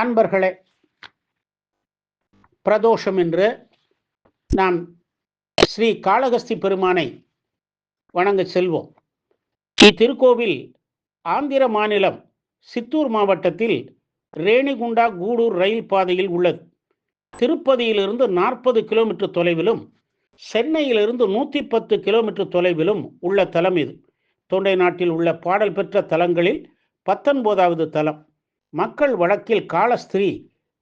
அன்பர்களே பிரதோஷம் என்று நாம் ஸ்ரீ காளகஸ்தி பெருமானை வணங்க செல்வோம். இத்திருக்கோவில் ஆந்திர மாநிலம் சித்தூர் மாவட்டத்தில் ரேணிகுண்டா கூடூர் ரயில் பாதையில் உள்ளது. திருப்பதியிலிருந்து நாற்பது கிலோமீட்டர் தொலைவிலும் சென்னையிலிருந்து நூற்றி பத்து கிலோமீட்டர் தொலைவிலும் உள்ள தலம் இது. தொண்டை நாட்டில் உள்ள பாடல் பெற்ற தலங்களில் பத்தொன்பதாவது தலம். மக்கள் வழக்கில் காலஸ்திரீ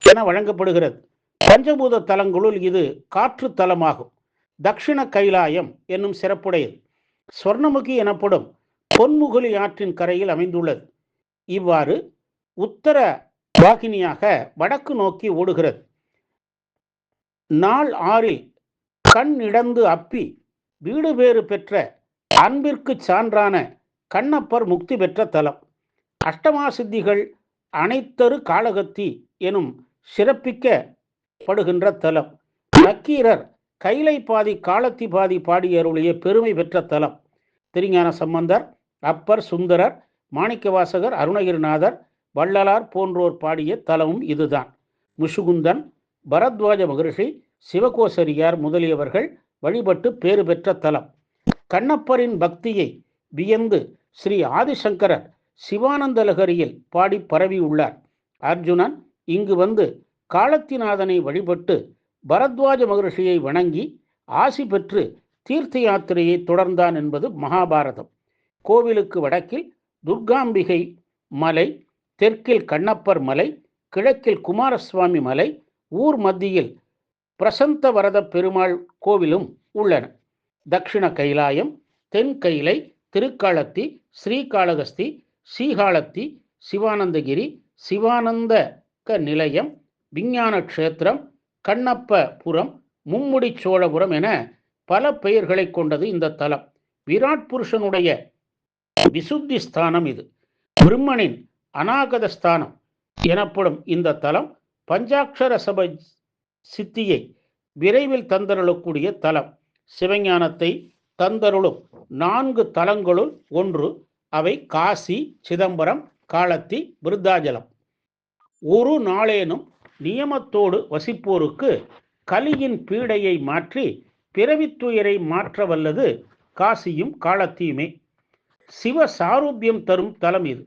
என வழங்கப்படுகிறது. பஞ்சபூத தலங்களுள் இது காற்று தலமாகும். தக்ஷிண கைலாயம் என்னும் சிறப்புடையது. சொர்ணமுகி எனப்படும் பொன்முகலி ஆற்றின் கரையில் அமைந்துள்ளது. இவ்வாறு உத்தர வாகினியாக வடக்கு நோக்கி ஓடுகிறது. நாள் ஆறில் கண் இடந்து அப்பி வீடு பேறு பெற்ற அன்பிற்கு சான்றான கண்ணப்பர் முக்தி பெற்ற தலம். அஷ்டமா சித்திகள் அனைத்தரு காலகத்தி எனும் சிறப்பிக்கப்படுகின்ற தலம். நக்கீரர் கைலை பாதி காலத்தி பாதி பாடியருடைய பெருமை பெற்ற தலம். திருஞான சம்பந்தர் அப்பர் சுந்தரர் மாணிக்கவாசகர் அருணகிரிநாதர் வள்ளலார் போன்றோர் பாடிய தலமும் இதுதான். முஷுகுந்தன் பரத்வாஜ மகரிஷி சிவகோசரியார் முதலியவர்கள் வழிபட்டு பேறு பெற்ற தலம். கண்ணப்பரின் பக்தியை வியந்து ஸ்ரீ ஆதிசங்கரர் சிவானந்த லகரியில் பாடி பரவியுள்ளார் அர்ஜுனன் இங்கு வந்து காலத்திநாதனை வழிபட்டு பரத்வாஜ மகரிஷியை வணங்கி ஆசி பெற்று தீர்த்த யாத்திரையை தொடர்ந்தான் என்பது மகாபாரதம். கோவிலுக்கு வடக்கில் துர்காம்பிகை மலை தெற்கில் கண்ணப்பர் மலை கிழக்கில் குமாரசுவாமி மலை ஊர் மத்தியில் பிரசந்த வரத பெருமாள் கோவிலும் உள்ளன. தக்ஷிண கைலாயம் தென் கைலை திருக்காலத்தி ஸ்ரீகாளகஸ்தி ஸ்ரீகாலத்தி சிவானந்தகிரி சிவானந்த க நிலையம் விஞ்ஞான க்ஷேத்திரம் கண்ணப்பபுரம் மும்முடி சோழபுரம் என பல பெயர்களை கொண்டது இந்த தலம். விராட் புருஷனுடைய விசுத்தி ஸ்தானம் இது. பிரம்மனின் அநாகத ஸ்தானம் எனப்படும் இந்த தலம் பஞ்சாட்சர சபை சித்தியை விரைவில் தந்தருளக்கூடிய தலம். சிவஞானத்தை தந்தருளும் நான்கு தலங்களுள் ஒன்று அவை காசி சிதம்பரம் காலத்தி விருத்தாஜலம். ஒரு நாளேனும் நியமத்தோடு வசிப்போருக்கு கலியின் பீடையை மாற்றி பிறவித்துயரை மாற்ற வல்லது காசியும் காலத்தியுமே. சிவ சாரூபியம் தரும் தலம் இது.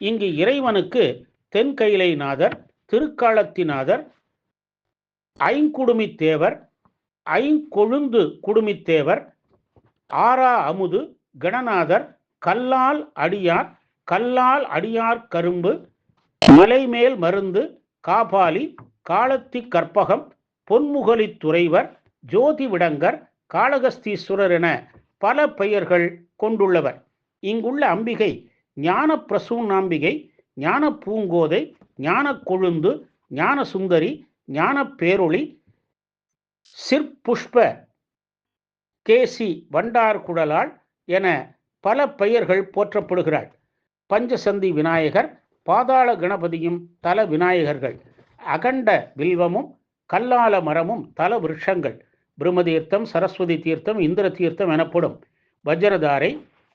இங்கு இறைவனுக்கு தென்கைலைநாதர் திருக்காலத்திநாதர் ஐங்குடுமித்தேவர் ஐங்கொழுந்து குடுமித்தேவர் ஆரா அமுது கணநாதர் கல்லால் அடியார் கல்லால் அடியார் கரும்பு மலைமேல் மருந்து காபாலி காலத்தி கற்பகம் பொன்முகலி துறைவர் ஜோதி விடங்கர் காளகஸ்தீஸ்வரர் என பல பெயர்கள் கொண்டுள்ளவர். இங்குள்ள அம்பிகை ஞான பிரசூனாம்பிகை ஞான பூங்கோதை ஞான கொழுந்து ஞான சுந்தரி ஞான பேரொளி சிற்புஷ்ப கேசி வண்டார் குடலாள் என பல பெயர்கள் போற்றப்படுகிறாள். பஞ்சசந்தி விநாயகர் பாதாள கணபதியும் தல விநாயகர்கள் அகண்ட வில்வமும் கல்லால மரமும் தல விருஷங்கள் பிரம்மதீர்த்தம் சரஸ்வதி தீர்த்தம் இந்திர தீர்த்தம் எனப்படும். வஜ்ரதாரை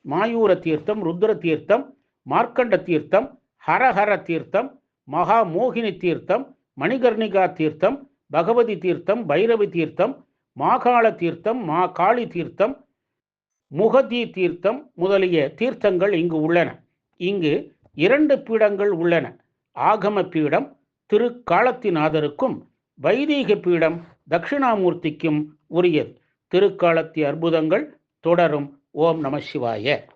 மாயூர தீர்த்தம் ருத்ர தீர்த்தம் மார்க்கண்ட தீர்த்தம் ஹரஹர தீர்த்தம் மகா மோகினி தீர்த்தம் மணிகர்ணிகா தீர்த்தம் பகவதி தீர்த்தம் பைரவி தீர்த்தம் மாகாள தீர்த்தம் மா காளி தீர்த்தம் முகதி தீர்த்தம் முதலிய தீர்த்தங்கள் இங்கு உள்ளன. இங்கு இரண்டு பீடங்கள் உள்ளன. ஆகம பீடம் திருக்காலத்திநாதருக்கும் வைதீக பீடம் தட்சிணாமூர்த்திக்கும் உரியது. திருக்காலத்தி அற்புதங்கள் தொடரும். ஓம் நம சிவாய.